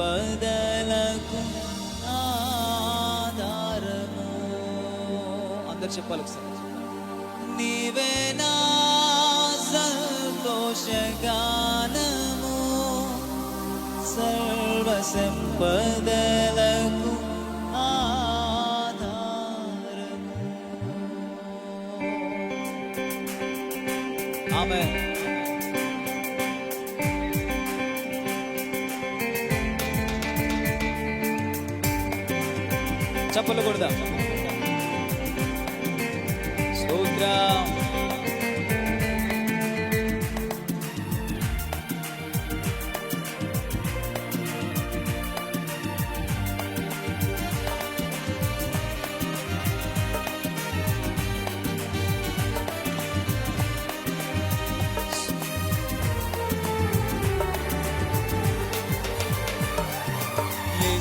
సంపదలకు ఆధారము? అందరు చెప్పాలి ఒకసారి. నీవే నా సంతోషగానము సర్వ సంపదలకు చప్పలు కొడదాం. స్తోత్రం.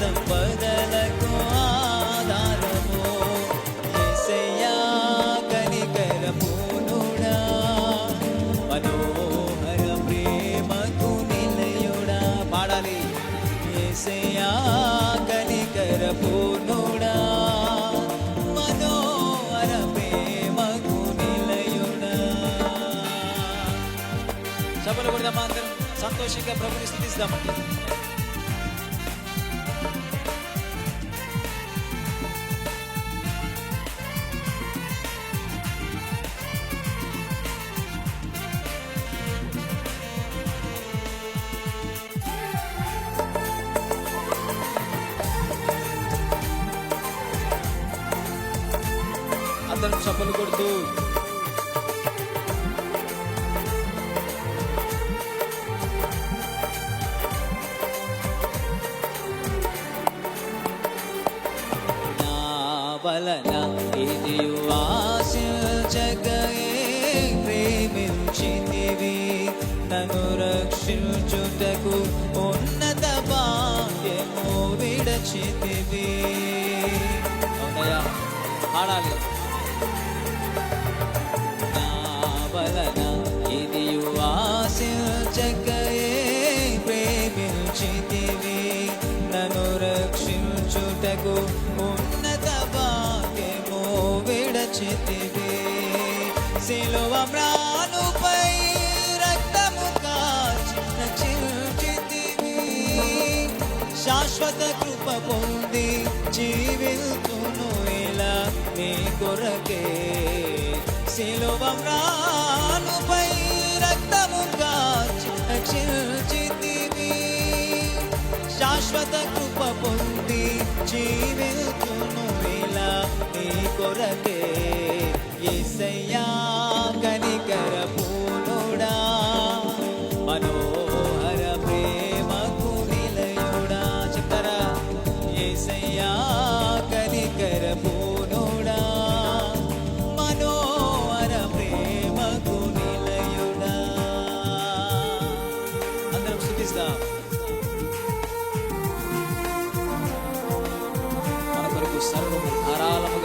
సంపదలకు ఆధారము. యేసయ్యా కనికర పూర్ణుడా మనోహర ప్రేమకు నిలయుడా. పాడాలి. యేసయ్యా కనికర పూర్ణుడా మనోహర ప్రేమకు నిలయుడా. సభలు కొడదామా అందరం? సంతోషంగా ప్రభుని స్థితిస్తామండి. చప్పలు కొడుతూ. వలన ఇది ఆశించగయే ప్రేమించితివి. తను రక్షించుటకు ఉన్నత భాగ్యము విడచితివి. ఆడాలి. రక్షించుటకు ఉన్నత భాగ్యము విడచితివి. శిలువ ప్రా శాశ్వత కృప పొంది జీవితును ఇలా నీ కొరకే. శిలువమ్రానుపై మ్రానుపై రక్తము కాచితివి శాశ్వత కృప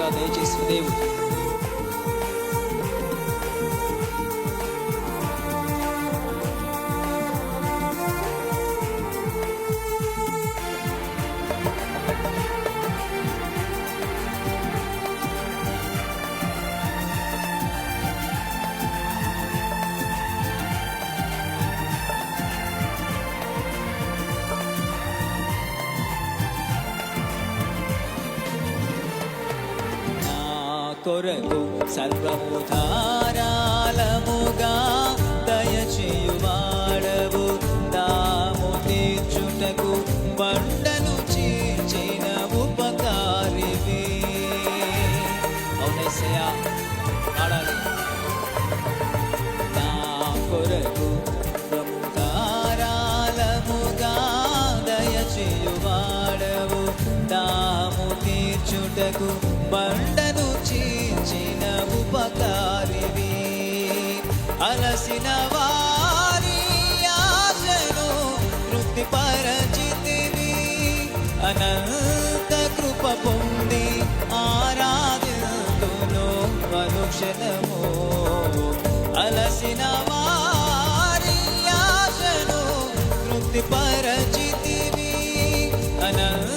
ధారాళముగా దయచేసిన కొరకు సర్వము ధారాలముగా దయచేయువాడవు. దాము తీర్చుటకు బండను చీల్చిన ఉపకారివి. అవునసయా ఆడాలి. కొరకు దయచేయువాడవు. దాము తీర్చుటకు బండ అలసిన వారి ఆశను తృప్తిపరచితివి. అనంత కృప పొంది ఆరాధితును అనుక్షణము అలసిన వారి ఆశను తృప్తిపరచితివి. అనంత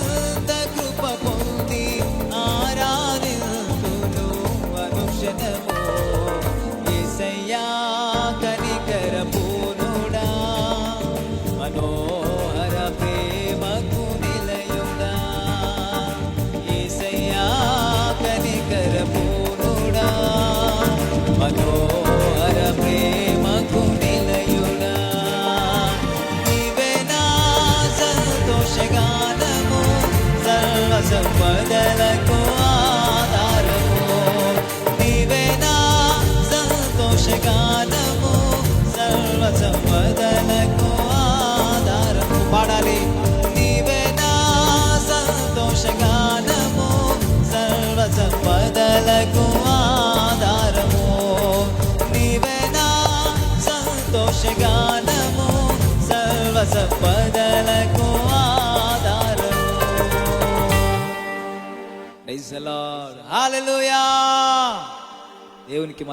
సంపదలకు ఆధారము నీవే సంతోషగానము సర్వ సంపదలకు ఆ దేవునికి